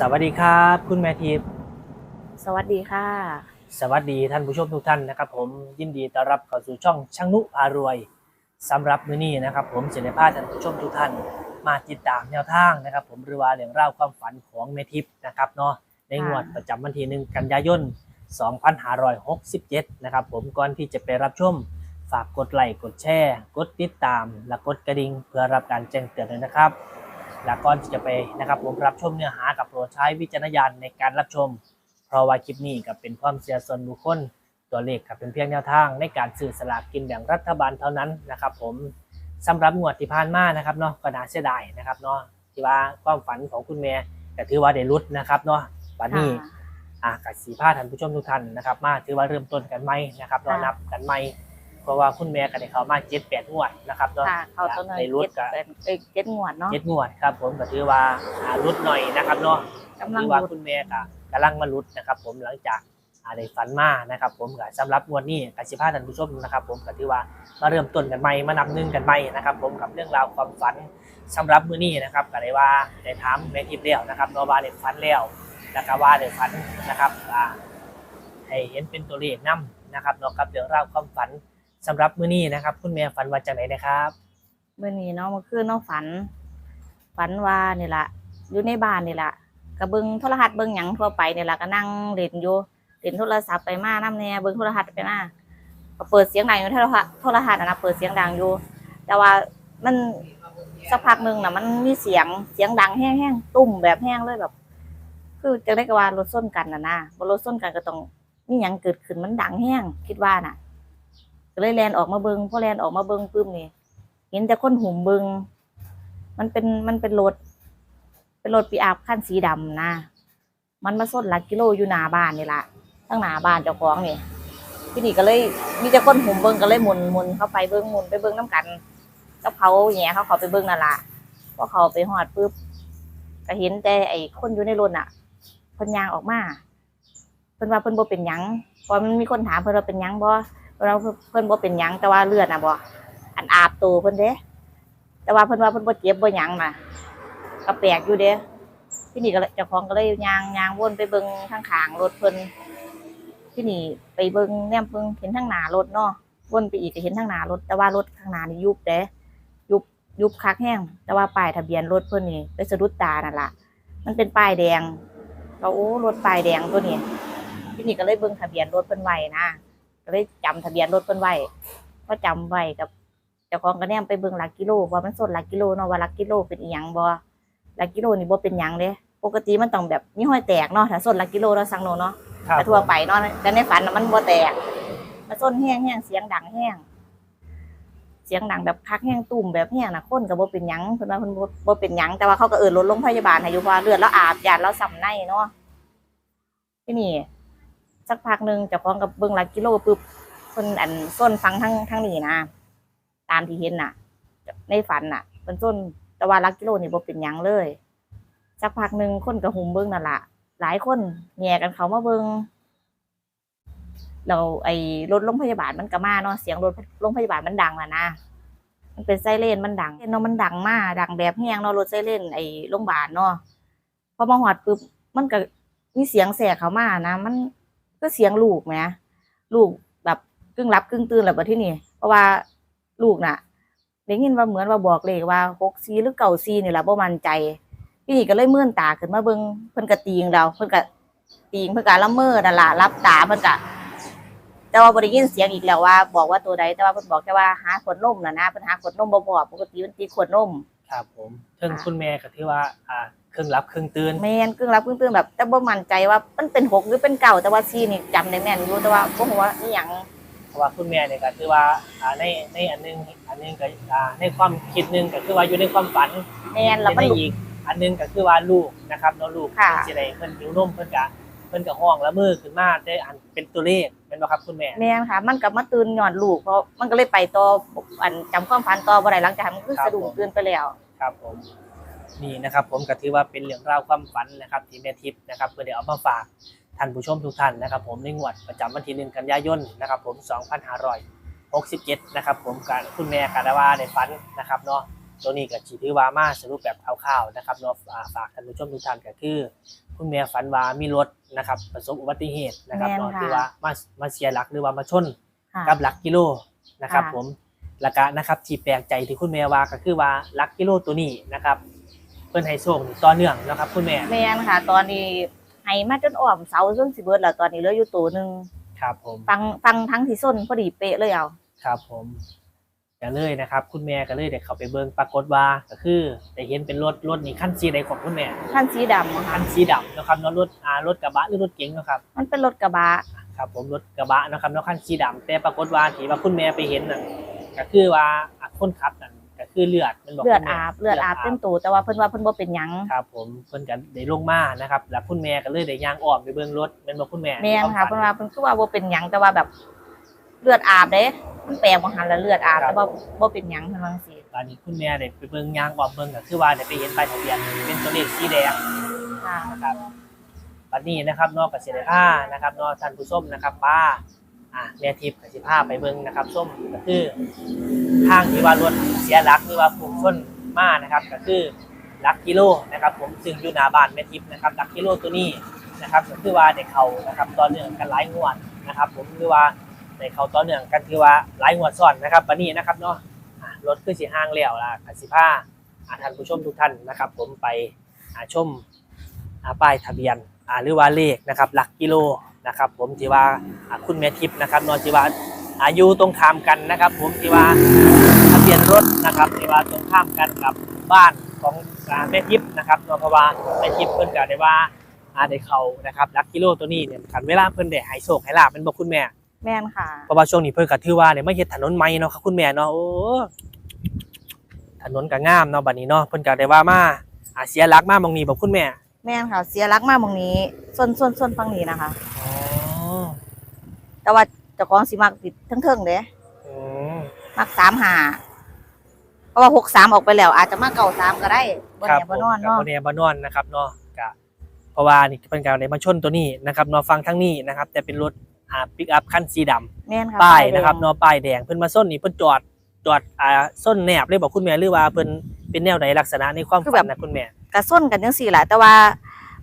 สวัสดีครับ คุณแม่ทิพย์สวัสดีค่ะ สวัสดีท่านผู้ชมทุกท่านนะครับ ผมยินดีต้อนรับเข้าสู่ช่องช่างนุพารวยสำหรับมื้อนี้นะครับ ผมเสนอพาท่านผู้ชมทุกท่าน มาติดตามแนวทางนะครับ ผมหรือว่าเรื่องราวความฝันของแม่ทิพย์นะครับเนาะในงวดประจำวันที่หนึ่งกันยายน 2567 นะครับ ผมก่อนที่จะไปรับชมฝากกดไลค์กดแชร์ กดติดตาม และกดกระดิ่งเพื่อรับการแจ้งเตือนด้วยนะครับ และก่อนที่จะไปนะครับผมรับชมเนื้อหากับโปรดใช้วิจารณญาณในการรับชม เพราะว่าคลิปนี้ก็เป็นความเชื่อส่วนบุคคลตัวเลขก็เป็นเพียงแนวทางในการซื้อสลากกินแบ่งรัฐบาลเท่านั้นนะครับ ผมสำหรับงวดที่ผ่านมานะครับเนาะก็น่าเสียดายนะครับเนาะที่ว่าความฝันของคุณแม่ก็ถือว่าได้รุดนะครับเนาะวันนี้อะกับสีผ้าท่านผู้ชมทุกท่านนะครับ มาถือว่าเริ่มต้นกันไหมนะครับรอค่ะนับกันไหม เพราะว่าคุณแม่ก็ได้เข้ามาเจ็ดแปดงวดนะครับเนาะค่ะเขาต้นในรุดเจ็ดกับเป็นเอ้ยเจ็ดงวดเนาะเจ็ดงวดครับ ผมก็ถือว่าอ่ารุดหน่อยนะครับเนาะกำลังถือว่ารุดคุณแม่ก็กำลังมารุดนะครับ ผมหลังจากอ่าได้ฝันมานะครับ ผมก็สำหรับงวดนี้กับสิผ้าท่านผู้ชมนะครับ ผมก็ถือว่ามาเริ่มต้นกันใหม่มานับหนึ่งกันใหม่นะครับ ผมกับเรื่องราวความฝันสำหรับมื้อนี้นะครับก็ได้ว่าได้ถามแม่ทิพย์แล้วนะครับเนาะว่าได้ฝันแล้วแล้วก็ว่าได้ฝันนะครับอ่าให้เห็นเป็นตัวเลขนํนะครับเนาะกับเรื่องราวความฝัน สำหรับมื้อนี้นะครับ คุณแม่ฝันว่าจังไหนนะครับมื่อนี้เนาะเมื่อคืนเนาะฝัน ฝันว่านี่ละอยู่ในบ้านนี่ละกระเบิงโทรทัศน์เบิงหยังทั่วไปนี่ละก็นั่งเล่นอยู่เล่นโทรศัพท์ไปมาน้ำเนี่ยเบิงโทรทัศน์ไปมาก็เปิดเสียงดังอยู่โทรทัศน์โทรทัศน์อะนะเปิดเสียงดังอยู่ แต่ว่ามันสักพักหนึ่งน่ะมันมีเสียงเสียงดังแห้งๆตุ่มแบบแห้งเลยแบบ คือจะได้กว่ารถส้นกันนะนะบนรถส้นกันก็ต้องมีหยังเกิดขึ้นมันดังแห้งคิดว่าน่ะ ก็เลยแลนออกมาเบิงพอแลนออกมาเบิงปุ๊บนี่เห็นแต่คนหุ่มเบิงมันเป็นมันเป็นรถเป็นรถปีอาบคันสีดำนะมันมาส้นหลักกิโลอยู่หน้าบ้านนี่ละตั้งหน้าบ้านเจ้าของนี่ที่นี่ก็เลยมีแต่คนหุ่มเบิงก็เลยหมุนหมุนเข้าไปเบิงหมุนไปเบิงน้ำกันก็เขาแหย่เขาเขาไปเบิงนั่นละพอเขาไปหอดปุ๊บก็เห็นแต่ไอ้คนอยู่ในรถน่ะเพิ่นยางออกมาเพิ่นว่าเพิ่นบ่เป็นหยังพอมันมีคนถามเพิ่นว่าเป็นหยังบ่ เราเพิ่นบ่เป็นหยังแต่ว่าเลือดนะบ่อันอาบตัวเพิ่นเด้ แต่ว่าเพิ่นว่าเพิ่นบ่เจ็บบ่หยังน่ะก็แปลกอยู่เด้ที่นี่ก็เลยเจ้าของก็เลยยางยางวนไปเบิ่งข้างขางรถเพิ่นที่นี่ไปเบิ่งแนมเพิ่งเห็นทางหน้ารถเนาะวนไปอีกก็เห็นทางหน้ารถ แต่ว่ารถข้างหน้านี่ยุบเด้ยุบยุบคักแห้งแต่ว่าป้ายทะเบียนรถเพิ่นนี่ไปสะดุดตานั่นล่ะ มันเป็นป้ายแดงก็โอ้รถป้ายแดงตัวนี้ที่นี่ก็เลยเบิ่งทะเบียนรถเพิ่นไว้นะ ก็เลยจำทะเบียนรถเพิ่นไว้ก็จำไว้กับเจ้าของก็แนมไปเบิ่งหลักกิโลว่ามันส้นหลักกิโลเนาะว่าหลักกิโลเป็นอีหยังบ่หลักกิโลนี่บ่เป็นหยังเด้ปกติมันต้องแบบมีห้อยแตกเนาะถ้าส้นหลักกิโลเราสั่งโนเนาะครับแต่ทั่วไปเนาะแต่ในฝันน่ะมันบ่แตกมันส้นแห้งแห้งเสียงดังแห้งเสียงดังแบบคักแห้งตุ่มแบบแห้งน่ะคนก็บ่เป็นหยังเพิ่นว่าเพิ่นบ่บ่เป็นหยังแต่ว่าเขาก็เอิ้นรถโรงพยาบาลให้อยู่เพราะว่าเลือดแล้วอาบยาดแล้วสำในเนาะที่นี่ สักพักหนึ่งเจ้าของกับเบิ่งหลักกิโลปุ๊บเพิ่นอันส้นฟังทั้งทั้งนี้นะตามที่เห็นน่ะ ในฝันน่ะเพิ่นส้นแต่ว่าหลักกิโลนี่บ่เป็นหยังเลยสักพักหนึ่งคนก็หุ่มเบิ่งนั่นละหลายคนแย่กันเขามาเบิ่งเราไอ้รถโรงพยาบาลมันก็มาเนาะเสียงรถโรงพยาบาลมันดังอะนะมันเป็นไซเรนมันดังเนาะมันดังมากดังแบบแห้งเนาะรถไซเรนไอ้โรงพยาบาลเนาะพอมาหอดปุ๊บมันก็มีเสียงแสกเขามานะ มัน ก็เสียงลูกแหมลูกแบบกึ่งรับกึ่งตื่นแหละบัดที่นี่ เพราะว่าลูกน่ะได้ยินว่าเหมือนว่าบอกเลยว่าหกซีหรือเก่าซีนี่แหละบ่มันใจพี่นี่ก็เลยเมื่อนตาขึ้นมาเบิ่งเพิ่นก็ตีงเราเพิ่นก็ตีงเพิ่นก็ละเมอนั่นล่ะรับตาเพิ่นก็แต่ว่าบ่ได้ยินเสียงอีกแล้วว่า บอกว่าตัวใดแต่ว่าเพิ่นบอกแค่ว่าหาขวดนมน่ะนะเพิ่นหาขวดนมบ่บอกปกติมันตีขวดนม ครับผมซึ่งค่ะคุณแม่ก็ถือว่าอ่าครึ่งรับครึ่งตื่นแม่นกึ่งรับกึ่งตื่นแบบแต่บ่มั่นใจว่ามันเป็นหกหรือเป็นเก่าแต่ว่าซีนี่จำได้แม่นอยู่แต่ว่าบ่ฮู้ว่าอีหยังเพราะว่าคุณแม่เนี่ยก็ถือว่าอ่าในในอันหนึงอันหนึงก็อ่าในความคิดหนึงก็คือว่าอยู่ในความฝันแม่นแล้วในมันอีกอันหนึงก็คือว่าลูกนะครับเนาะลูกค่ะเพิ่นสิได้เพิ่นหิวนมเพิ่นก็เพิ่นก็ห้องละมือขึ้นมาได้อันเป็นตัวเลข เป็นบ่ครับคุณแม่ แม่นค่ะ มันกลับมาตื่นหย่อนลูกเพราะมันก็เลยไปต่ออันจำความฝันต่อบ่ได้หลังจากนั้นมันคือครับสะดุ้งตื่นไปแล้ว ครับผมนี่นะครับผมก็ถือว่าเป็นเรื่องราวความฝันนะครับที่แม่ทิพย์นะครับเพื่อเดี๋ยวเอามาฝากท่านผู้ชมทุกท่านนะครับ ผมในงวดประจำวันที่หนึ่งกันยายนนะครับ ผม2567นะครับผมการคุณแม่กาดาวาในฝันนะครับเนาะตัวนี้ก็ chỉ ถือว่ามาสรุปแบบคร่าวๆนะครับเนาะอ่าฝากท่านผู้ชมทุกท่านก็คือ คุณแม่ฝันว่ามีรถนะครับประสบอุบัติเหตุนะครับแม่นเนาะค่ะ ที่ว่ามามาเสียหลักหรือว่ามาชนค่ะ กับหลักกิโลนะครับ ค่ะ ผมแล้วก็นะครับที่แปลกใจที่คุณแม่ว่าก็คือว่าหลักกิโลตัวนี้นะครับเพิ่นให้โชคนี่ต่อเนื่องนะครับ คุณแม่แม่นค่ะ ตอนนี้ให้มาจนอ้อมเสาจนสิเบิดแล้วตอนนี้เหลืออยู่ตัวหนึง ครับผมฟังฟังทั้งที่ส้นพอดีเป๊ะเลยเอา ครับผม ก็เลยนะครับ คุณแม่ก็เลยได้เข้าไปเบิ่งปรากฏว่าก็คือได้เห็นเป็นรถรถนี่คันสีใดของคุณแม่ขั้นสีดำอะคัค่ะนสีดำนะครับเนาะรถอ่ารถกระบะหรือรถเก๋งเนาะครับมันเป็นรถกระบะ ครับผมรถกระบะนะครับเนาะคันสีดำแต่ปรากฏว่าที่ว่าคุณแม่ไปเห็นน่ะก็คือว่าอะคนขับนั่นก็คือเลือดมันบอกเลือดคุณแม่อาบเลือดอาบเต็มตัวแต่ว่าเพิ่นว่าเพิ่นบ่เป็นหยัง ครับผมเพิ่นก็ได้ลงมานะครับ แล้วคุณแม่ก็เลยได้ย่างอ้อมไปเบิ่งรถแม่นบ่คุณแม่ แม่นค่ะใวเพิ่นฝัว่าเพิ่นคือว่าบ่เป็นหยังแต่ว่าแบบ เลือดอาบเด้มันแปลงบ่หันแล้วเลือดอาบแต่ว่าบ่เป็นหยังเพิ่นว่าจังซี่ตอนนี้คุณแม่ได้ไปเบิ่งย่างอ้อมเบิ่งก็คือว่าได้ไปเห็นป้ายทะเบียนเป็นตัวเลขสีแดงค่ะนะครับวันนี้นะครับนอกกับเสียผ้านะครับนอกท่านผู้ชมนะครับป้าอะแม่ทิพย์กับสิผ้าไปเบิ่งนะครับส้มก็คือทางที่ว่ารถเสียหลักหรือว่าพุ่งชนมานะครับ ก็คือหลักกิโลนะครับ ผมซึ่งอยู่หน้าบ้านแม่ทิพย์นะครับหลักกิโลตัวนี้นะครับก็คือว่าได้เขานะครับตอนเนื่องกันหลายงวดนะครับ ผมคือว่า ได้เขาตอนเนื่องกันคือว่าหลายงวซ้อนนะครับวันนี้นะครับเนาะรถคือสีห้างแล้วล่ะกับสิผ้าอะท่านผู้ชมทุกท่านนะครับ ผมไปชมป้ายทะเบียนอาหรือว่าเลขนะครับ หลักกิโลนะครับ ผมที่ว่าคุณแม่ทิพย์นะครับนอนที่ว่าอายุตรงข้ามกันนะครับ ผมที่ว่าทะเบียนรถนะครับที่ว่าตรงข้ามกันกับบ้านของแม่ทิพย์นะครับนาะเพราะว่าแม่ทิพย์เพิ่นก็ได้ว่าอาได้เขานะครับหลักกิโลตัวนี้เนี่ยคันเวลาเพิ่นได้ให้โชคให้ลาบเป็นบอกคุณแม่ แม่นค่ะ เพราะว่าช่วงนี้เพิ่นก็ถือว่าเนี่ยไม่เฮ็ดถนนใหม่เนาะครับคุณแม่เนาะโอ้ถนนก็งามเนาะบัดนี้เนาะเพิ่นก็ได้ว่ามาอ่าเสียหลักมาหมองนี้บอกคุณแม่ แม่นค่ะ เสียหลักมาหมองนี้ส้นส้นส้นฝั่งนี้นะคะอ๋อแต่ว่าเจ้าของสิมักติดเทิงๆเด้อืมมักสามหาเพราะว่าหกสามออกไปแล้ว อาจจะมาเก่าสามก็ได้บนครับเนี่ยบนนอนเนาะบนเนี่ยบนนอนนะครับเนาะกะเพราะว่านี่เป็นการในมาชนตัวนี้นะครับเนาะฟังทั้งนี้นะครับ แต่เป็นรถ อ่าปิกอัพคันสีดำแม่นค่ะป้ายแดงนะครับเนาะป้ายแดงเพิ่นมาส้นนี่เพิ่นจอดจอดอ่าส้นแนบเลยบอกคุณแม่หรือว่าเพิ่นเป็นแนวไหนลักษณะในความฝันนะคุณแม่กระส้นกันจังสี่แหละแต่ว่า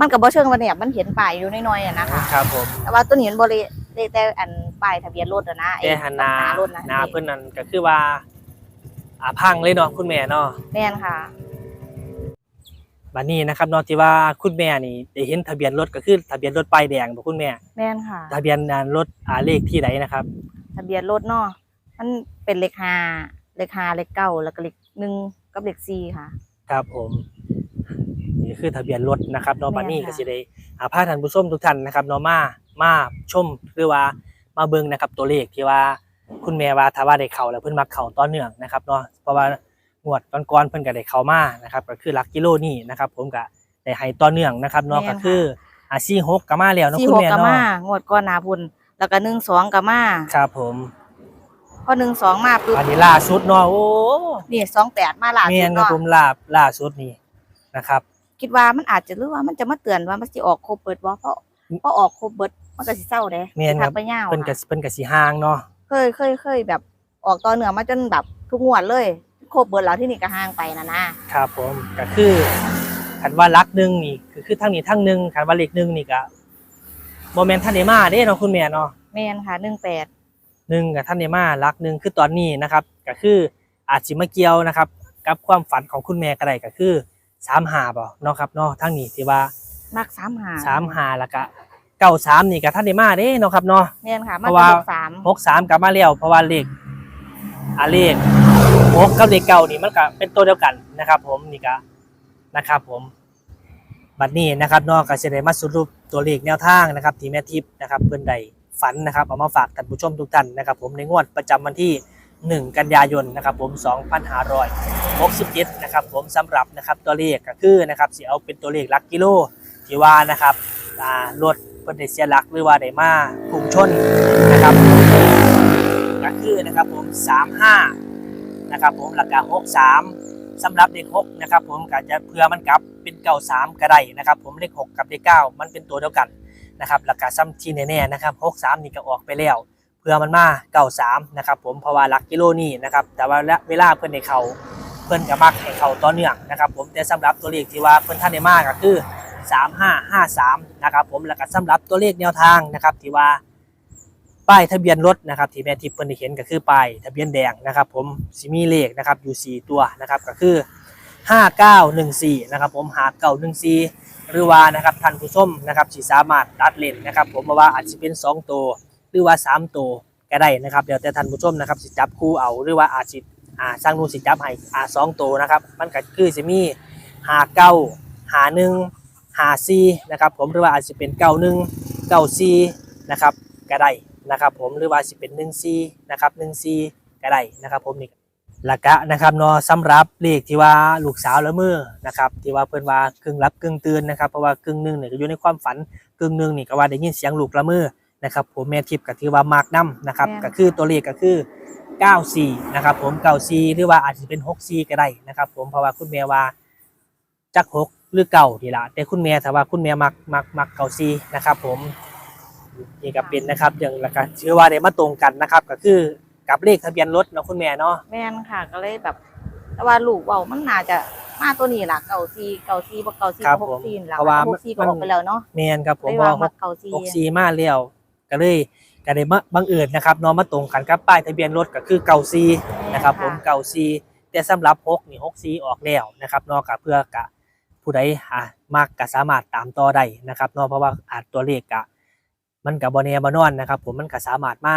มันก็บ่เชิงว่าเนี่ยมันเห็นป้ายอยู่น้อยๆอะนะคะ ครับผมแต่ว่าตัวนี้มันบ่ได้ได้แต่อันป้ายทะเบียนรถอะนะไอ้แต่หันหนาตรถนะหนาเพิ่นนั่นก็คือว่าอ่าพังเลยเนาะคุณแม่เนาะ แม่นค่ะ บัดนี้นะครับเนาะที่ว่าคุณแม่นี่ได้เห็นทะเบียนรถก็คือทะเบียนรถป้ายแดงบอกคุณแม่ แม่นค่ะ ทะเบียนอ่ารถอ่าเลขที่ไหนนะครับทะเบียนรถเนาะมันเป็นเลขห้าเลขห้าเลขเก้าแล้วก็เลขหนึ่งกับเลขสี่ค่ะ ครับผมนี่คือทะเบียนรถนะครับเนาะแม่นบัดนี้ค่ะ ก็สิได้อาพาท่านผู้ชมทุกท่านนะครับเนาะมามาชมหรือว่ามาเบิ่งนะครับตัวเลขที่ว่าคุณแม่ว่าถ้าว่าได้เข้าแล้วเพิ่นมักเข้าต่อเนื่องนะครับเนาะเพราะว่า งวดก่อนๆเพิ่นก็ได้เข้ามานะครับก็คือหลักกิโลนี่นะครับ ผมก็ได้ให้ต่อเนื่องนะครับเนาะก็คืออ่า46ก็มาแล้วเนาะสี่คุณหกแม่กับเนาะมางวดก่อนหนาพุ่นแล้วก็หนึ่งสองกับมาครับผมพอหนึ่งสองมาปุ๊บอันนี้ล่าสุดเนาะโอ้นี่สองแปดมาล่าแม่สุดนครับเนาะผมล่าล่าสุดนี่นะครับ คิดว่ามันอาจจะหรือว่ามันจะมาเตือนว่ามันสิออกโครบเบิดบ่เพราะเพราะออกโครบเบิดมันก็สิเศร้าเด้แม่นครับสิทักไปยาวเพิ่นก็ค่ะเพิ่นก็สิห่างเนาะเคยเคยเคยแบบออกต่อเนื่องมาจนแบบทุกงวดเลยโครบเบิดแล้วที่นี่ก็ห่างไปนะนะครับผมก็คือคันว่ารักหนึ่งนี่คือคือทั้งนี้ทั้งหนึ่งคันว่าเลขหนึ่งนี่ก็โมเมนต์ท่านเดมาเด้เนาะคุณแม่เนาะแม่นค่ะหนึ่งแปดหนึ่งกับท่านเดมารักหนึ่งคือตอนนี้นะครับก็คืออาจสิมาเกี่ยวนะครับ กับความฝันของคุณแม่ก็ได้ก็คือสามหาบ่เนาะครับเนาะทั้งนี้ที่ว่ามักสามหาสามหาแล้วก็เก้าสามนี่กับท่านเดมาเด้เนาะครับเนาะแม่นค่ะเพมาราะตว่าลกสามหกสามกลับมาแล้วเพราะว่าเลขอาเลข หกกับเลขเก้านี่มันก็เป็นตัวเดียวกันนะครับ ผมนี่ก็นะครับ ผมบัดนี้นะครับนอกก็จะได้มาสรุปตัวเลขแนวทางนะครับ ที่แม่ทิพย์นะครับ เพื่อนใดฝันนะครับเอามาฝากท่านผู้ชมทุกท่านนะครับ ผมในงวดประจำวันที่ 1 กันยายนนะครับ ผม 2567 นะครับ ผมสำหรับนะครับตัวเลขก็คือนะครับสิเอาเป็นตัวเลขหลักกิโลที่ว่านะครับอ่ารถเพิ่นได้เสียหลักหรือว่าได้มาพุ่งชนนะครับก็คือนะครับผม 35 นะครับผมราคา63สำหรับเลข6นะครับผมก็จะเพื่อมันกลับเป็น93ก็ได้นะครับผมเลข6กับเลข9มันเป็นตัวเดียวกันนะครับราคาซ้ำที่แน่ๆนะครับ63นี่ก็ออกไปแล้ว เพื่อมันมา93นะครับผมเพราะว่าหลักกิโลนี่นะครับแต่ว่าเวลาเพิ่อนให้เขาเพิ่อนก็มักให้เขาต่อเนื่องนะครับผมแต่สำหรับตัวเลขที่ว่าเพิ่อนท่านได้มากก็คือ 3553 นะครับผมแล้วก็สำหรับตัวเลขแนวทางนะครับที่ว่า ป้ายทะเบียนรถนะครับที่แม่ทิพย์เพิ่นได้เห็นก็คือป้ายทะเบียนแดงนะครับ ผมสิมีเลขนะครับอยู่ 4 ตัวนะครับก็คือ 5914นะครับผม5914หรือว่านะครับท่านผู้ชมนะครับสิสามารถตัดเลนนะครับ ผมว่าอาจจะเป็น 2 ตัว หรือว่า 3 ตัวก็ได้นะครับเดี๋ยวแต่ท่านผู้ชมนะครับสิจับคู่เอาหรือว่าอาจสิอ่าสร้างนูนสิจับให้อ่าสองตัวนะครับมันก็คือสิมีหาเก้าหาหนึ่งหาซีนะครับผมหรือว่าอาจจะเป็นเก้าหนึ่งเก้าซีนะครับก็ได้ นะครับผมหรือว่าสิเป็นหนึ่งซีนะครับหนึ่งซีก็ได้นะครับผมนี่หลักะนะครับเนาะสำหรับเลขที่ว่าลูกสาวละเมือนะครับที่ว่าเพิ่นว่ากึ่งรับกึ่งตื่นนะครับเพราะว่ากึ่งหนึงเนี่ยก็อยู่ในความฝันกึ่งหนึงนี่ก็ว่าได้ยินเสียงลูกละเมือนะครับผมแม่ทิพย์ก็ถือว่ามากน้ำนะครับแม่นก็คือตัวเลขก็คือ94นะครับผม94หรือว่าอาจจะเป็น64ก็ได้นะครับ ผมเพราะว่าคุณแม่ว่าจัก6หรือเก่าทีละแต่คุณแม่ถ้าว่าคุณแม่มักมักมัก94นะครับผม นี่ก็เป็นนะครับอย่างละก็ชื่อว่าได้มาตรงกันนะครับ ก็คือกับเลขทะเบียนรถเนาะคุณแม่เนาะแม่นค่ะก็เลยแบบ แต่ว่าลูกเว้ามันน่าจะมาตัวนี้ล่ะเก่าซีเก่าซีบ่เก่าซีครับก็หผกมซีล่ะเพราะว่าหกซีก็มัน ออกไปแล้วเนาะแม่นครับผมเลยเพราะว่าว่ามาเก่าซีหกซีมาแล้วก็เลยก็ได้มาบังเอิญนะครับเนาะมาตรงกันกับป้ายทะเบียนรถก็คือเก่าซีนะครับผมเก่าซีแต่สำหรับฮกนี่ฮกซีออกแล้วนะครับเนอกกับเพื่อกะผู้ใดหามากก็สามารถตามต่อได้นะครับเนอกเพราะว่าอาจตัวเลขกะ มันกับบอเนียบอนอนนะครับ ผมมันก็สามารถมา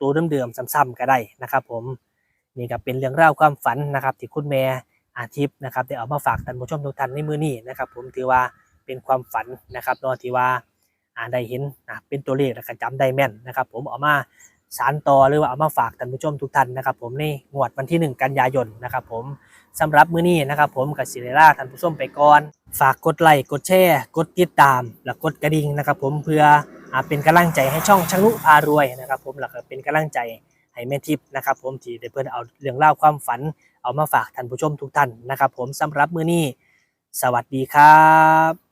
ตัวเดิมๆซ้ำๆก็ได้นะครับ ผมนี่ก็เป็นเรื่องเล่าวความฝันนะครับ ที่คุณแม่อาทิตย์นะครับได้เอามาฝากท่านผู้ชมทุกท่านในมือนี้นะครับ ผมถือว่าเป็นความฝันนะครับนอที่ว่าอ่าได้เห็นอ่าเป็นตัวเลขแล้วก็จำได้แม่นนะครับ ผมเอามาสารต่อหรือว่าเอามาฝากท่านผู้ชมทุกท่านนะครับ ผมในงวดวันที่ 1 กันยายนนะครับ ผมสำหรับมื้อนี้นะครับ ผมกับศิริราท่านผู้ชมไปก่อน ฝากกดไลค์กดแชร์กดติดตาม และกดกระดิ่งนะครับ ผมเพื่อเป็นกำลังใจให้ช่องชังนุพารวยนะครับ ผมแล้วก็เป็นกำลังใจให้แม่ทิพย์นะครับ ผมที่ได้เพื่อนเอาเรื่องเล่าความฝัน เอามาฝากท่านผู้ชมทุกท่านนะครับ ผมสำหรับมื้อนี้ สวัสดีครับ